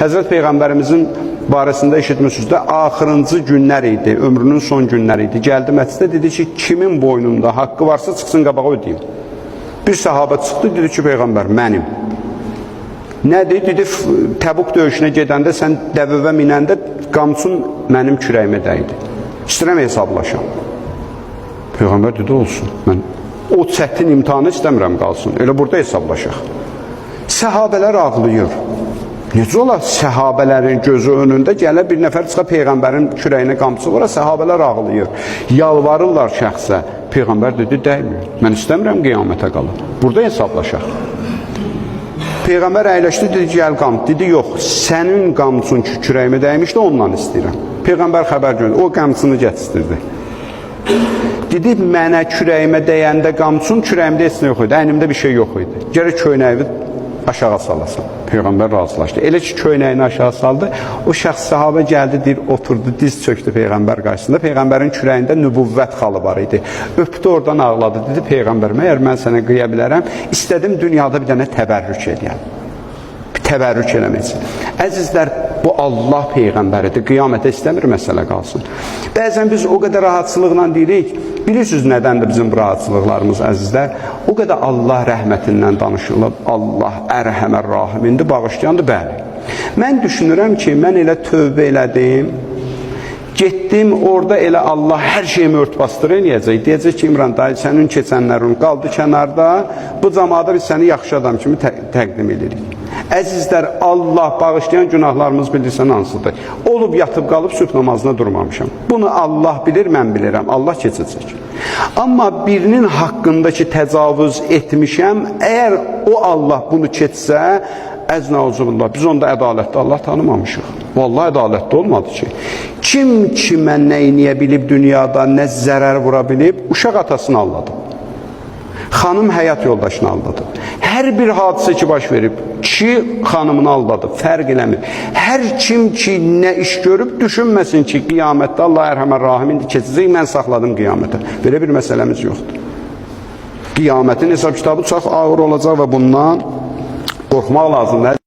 Həzrət Peyğəmbərimizin barəsində eşitmişsiniz də axırıncı günlər idi, ömrünün son günləri idi. Gəldi məscidə dedi ki, kimin boynunda haqqı varsa çıxsın qabağa ödəyim. Bir sahabə çıxdı, dedi ki, Peyğəmbər mənim. Nədir? Dedi, "F- Təbuk döyüşünə gedəndə sən dəvəvə minəndə qamçın mənim kürəyimə dəydi. İstəyirəm hesablaşam. Peyğəmbər dedi, olsun. Mən o çətin imtahanı istəmirəm qalsın. Elə burada hesablaşaq. Səhabələr ağlayır. Necə olar səhabələrin gözü önündə gələ bir nəfər çıxa Peyğəmbərin kürəyinə qamçı vura, səhabələr ağlayır. Yalvarırlar şəxsə. Peyğəmbər dedi, dəymir. Mən istəmirəm qiyamətə qalım. Burada hesablaşaq. Peyğəmbər əyləşdi, dedi, gəl qam. Dedi, yox, sənin qamçın ki, kürəyimə dəymişdi, ondan istəyirəm. Peyğəmbər xəbər göndərdi, o qamçını gətirdi. Dedi, mənə kürəyimə dəyəndə qamçın, kürəyimdə heç nə yox idi, əynimdə bir şey yox idi. Gərək köynəyi aşağı salasan. Peyğəmbər razılaşdı. Elə ki, köynəyini aşağı saldı, o şəxs sahabə gəldi, deyir, oturdu, diz çöktü Peyğəmbər qarşısında. Peyğəmbərin kürəyində nübüvvət xalı var idi. Öpdü, oradan ağladı. Dedi, Peyğəmbər, məyər mən sənə qıya bilərəm? İstədim dünyada bir dənə təbərrük edəyəm təbərrük eləməsin. Əzizlər, bu Allah peyğəmbəridir. Qiyamətə istəmir məsələ qalsın. Bəzən biz o qədər rahatçılıqla deyirik. Bilirsiniz nədəndir bizim bu rahatçılıqlarımız əzizlər? O qədər Allah rəhmətindən danışılıb, Allah ərhəmər rahimindir, bağışlayandır, bəli. Mən düşünürəm ki, mən elə tövbə elədim, Getdim orada elə Allah hər şeyimi örtbasdır eləyəcək. Deyəcək ki, İmran dayı sənin keçənlərin qaldı kənarda. Bu camada biz səni yaxşı adam kimi tə təqdim edirik. Əzizlər, Allah bağışlayan günahlarımız bilirsən hansıdır? Olub yatıb qalıb sübh namazına durmamışam. Bunu Allah bilir, mən bilirəm. Allah keçəcək. Amma birinin haqqındakı təcavüz etmişəm, əgər o Allah bunu keçsə, Əznəuzubillah, biz onda ədalətli Allah tanımamışıq. Vallahi ədalətli olmadı ki. Kim kimə nə eləyə bilib dünyada, nə zərər vura bilib, uşaq atasını aldadı. Xanım həyat yoldaşını aldadı. Hər bir hadisə ki baş verib, kişi xanımını aldadı, fərq eləmir. Hər kim ki nə iş görüb düşünməsin ki, qiyamətdə Allah ərhəmər rahimindir, keçəcək, mən saxladım qiyamətə. Belə bir məsələmiz yoxdur. Qiyamətin hesab kitabı çox ağır olacaq və bundan qorxmaq lazımdır.